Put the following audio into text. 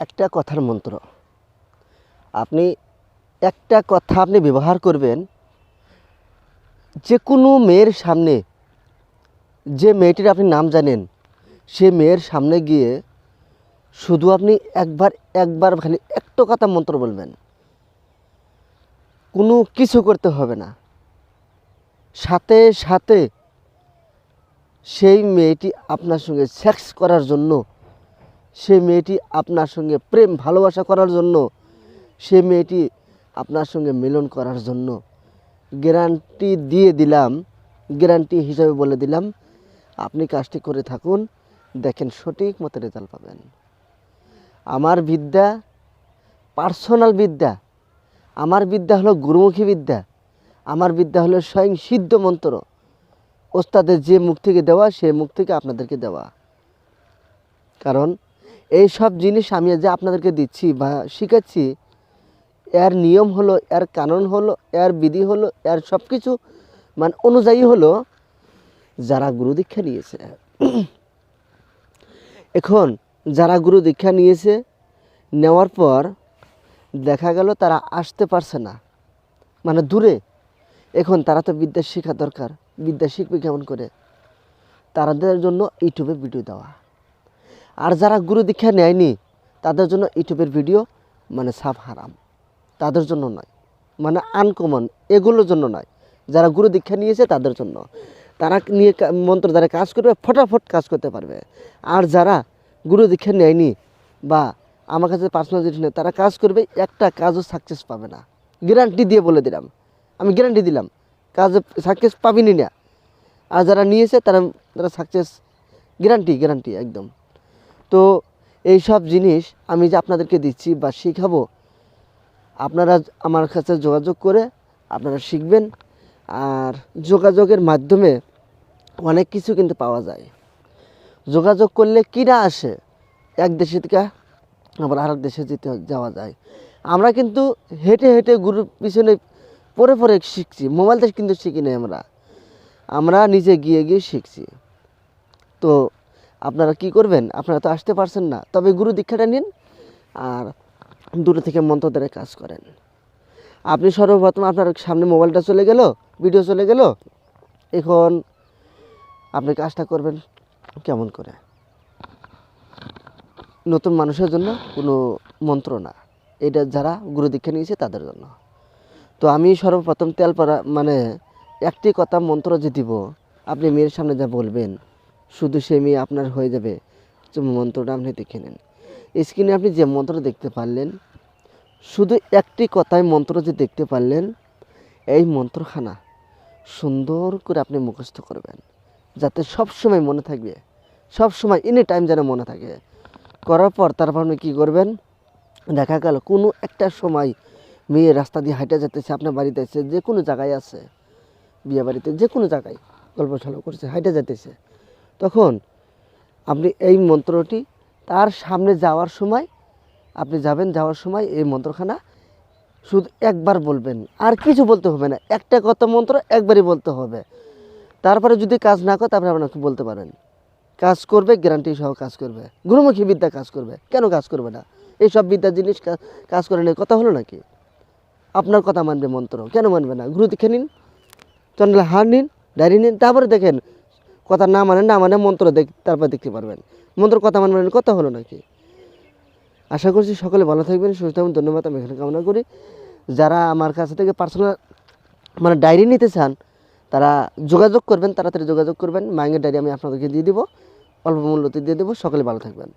একটা কথার মন্ত্র। আপনি একটা কথা আপনি ব্যবহার করবেন যে কোনো মেয়ের সামনে, যে মেয়েটির আপনি নাম জানেন, সে মেয়ের সামনে গিয়ে শুধু আপনি একবার একবার খালি একটা কথা মন্ত্র বলবেন। কোনো কিছু করতে হবে না। সাথে সাথে সেই মেয়েটি আপনার সঙ্গে সেক্স করার জন্য সেই মেয়েটি আপনার সঙ্গে প্রেম, ভালোবাসা করার জন্য, সে মেয়েটি আপনার সঙ্গে মিলন করার জন্য গ্যারান্টি দিয়ে দিলাম, গ্যারান্টি হিসাবে বলে দিলাম। আপনি কাজটি করে থাকুন, দেখেন সঠিক মতো রেজাল্ট পাবেন। আমার বিদ্যা, পার্সোনাল বিদ্যা, আমার বিদ্যা হলো গুরুমুখী বিদ্যা, আমার বিদ্যা হলো স্বয়ং সিদ্ধ মন্ত্র। ওস্তাদের যে মুখ থেকে দেওয়া, সে মুখ থেকে আপনাদেরকে দেওয়া। কারণ এই সব জিনিস আমি যে আপনাদেরকে দিচ্ছি বা শিখাচ্ছি, এর নিয়ম হলো, এর কানুন হলো, এর বিধি হলো, এর সব কিছু মানে অনুযায়ী হলো যারা গুরু দীক্ষা নিয়েছে। এখন যারা গুরু দীক্ষা নিয়েছে, নেওয়ার পর দেখা গেল তারা আসতে পারছে না। মানে দূরে। এখন তারা তো বিদ্যা শেখা দরকার। বিদ্যা শিখবে কেমন করে? তাদের জন্য ইউটিউবে ভিডিও দেওয়া। আর যারা গুরু দীক্ষা নেয়নি, তাদের জন্য ইউটিউবের ভিডিও মানে সাফ হারাম। তাদের জন্য নয়। মানে আনকমন এগুলোর জন্য নয়। যারা গুরু দীক্ষা নিয়েছে, তাদের জন্য। তারা নিয়ে মন্ত্র দ্বারা কাজ করবে, ফটাফট কাজ করতে পারবে। আর যারা গুরু দীক্ষা নেয়নি বা আমার কাছে পার্সোনাল জিনিস নেই, তারা কাজ করবে, একটা কাজও সাকসেস পাবে না। গ্যারান্টি দিয়ে বলে দিলাম। আমি গ্যারান্টি দিলাম, কাজ সাকসেস পাবিনি না। আর যারা নিয়েছে, তারা তারা সাকসেস গ্যারান্টি গ্যারান্টি একদম। তো এই সব জিনিস আমি যে আপনাদেরকে দিচ্ছি বা শেখাবো, আপনারা আমার কাছে যোগাযোগ করে আপনারা শিখবেন আর যোগাযোগের মাধ্যমে অনেক কিছু কিন্তু পাওয়া যায়। যোগাযোগ করলে কী কিনা আসে? এক দেশে থেকে আবার আরেক দেশে যেতে যাওয়া যায়। আমরা কিন্তু হেঁটে হেঁটে গুরুর পিছনে পরে পরে শিখছি, মোবাইল থেকে কিন্তু শিখি নাই আমরা। আমরা নিজে গিয়ে গিয়ে শিখছি। তো আপনারা কি করবেন? আপনারা তো আসতে পারছেন না। তবে গুরু দীক্ষাটা নিন আর দূরে থেকে মন্ত্র দ্বারা কাজ করেন। আপনি সর্বপ্রথম আপনার সামনে মোবাইলটা চলে গেল ভিডিও চলে গেল, এখন আপনি কাজটা করবেন কেমন করে? নতুন মানুষের জন্য কোনো মন্ত্র না। এটা যারা গুরু দীক্ষা নিয়েছে তাদের জন্য। তো আমি সর্বপ্রথম তেল পরা মানে একটি কথা মন্ত্র যে দিব, আপনি মেয়ের সামনে যা বলবেন শুধু সে মেয়ে আপনার হয়ে যাবে। মন্ত্রটা আপনি দেখে নেন। স্ক্রিনে আপনি যে মন্ত্র দেখতে পারলেন, শুধু একটি কথায় মন্ত্র যে দেখতে পারলেন, এই মন্ত্রখানা সুন্দর করে আপনি মুখস্থ করবেন, যাতে সব সময় মনে থাকবে সব সময় এনি টাইম যেন মনে থাকে। করার পর তারপর আপনি কী করবেন? দেখা গেল কোনো একটা সময় মেয়ে রাস্তা দিয়ে হাঁটে যেতেছে আপনার বাড়িতে আছে যে কোনো জায়গায় আছে, বিয়ে বাড়িতে যে কোনো জায়গায় গল্প সল্প করছে, হাঁটে যেতেছে তখন আপনি এই মন্ত্রটি তার সামনে যাওয়ার সময়, আপনি যাবেন, যাওয়ার সময় এই মন্ত্রখানা শুধু একবার বলবেন। আর কিছু বলতে হবে না। একটা কথা মন্ত্র একবারই বলতে হবে। তারপরে যদি কাজ না করে, তারপরে আপনাকে বলতে পারেন। কাজ করবে গ্যারান্টি সহ কাজ করবে। গুরুমুখী বিদ্যা কাজ করবে। কেন কাজ করবে না? এইসব বিদ্যা জিনিস কাজ করে নিয়ে কথা হলো নাকি? আপনার কথা মানবে মন্ত্র। কেন মানবে না? গুরু দেখে নিন চন্দ্র হার নিন, ডায়েরি নিন, তারপরে দেখেন কথা না মানেন না মানে মন্ত্র দেখ তারপর দেখতে পারবেন। মন্ত্র কথা মানবেন না, কথা হলো নাকি? আশা করছি সকলে ভালো থাকবেন সুস্থ থাকবেন ধন্যবাদ আমি এখানে কামনা করি। যারা আমার কাছ থেকে পার্সোনাল মানে ডায়েরি নিতে চান তারা যোগাযোগ করবেন তাড়াতাড়ি যোগাযোগ করবেন। মাইঙ্গের ডায়েরি আমি আপনাদেরকে দিয়ে দিব অল্প মূল্যতে দিয়ে দেবো সকলে ভালো থাকবেন।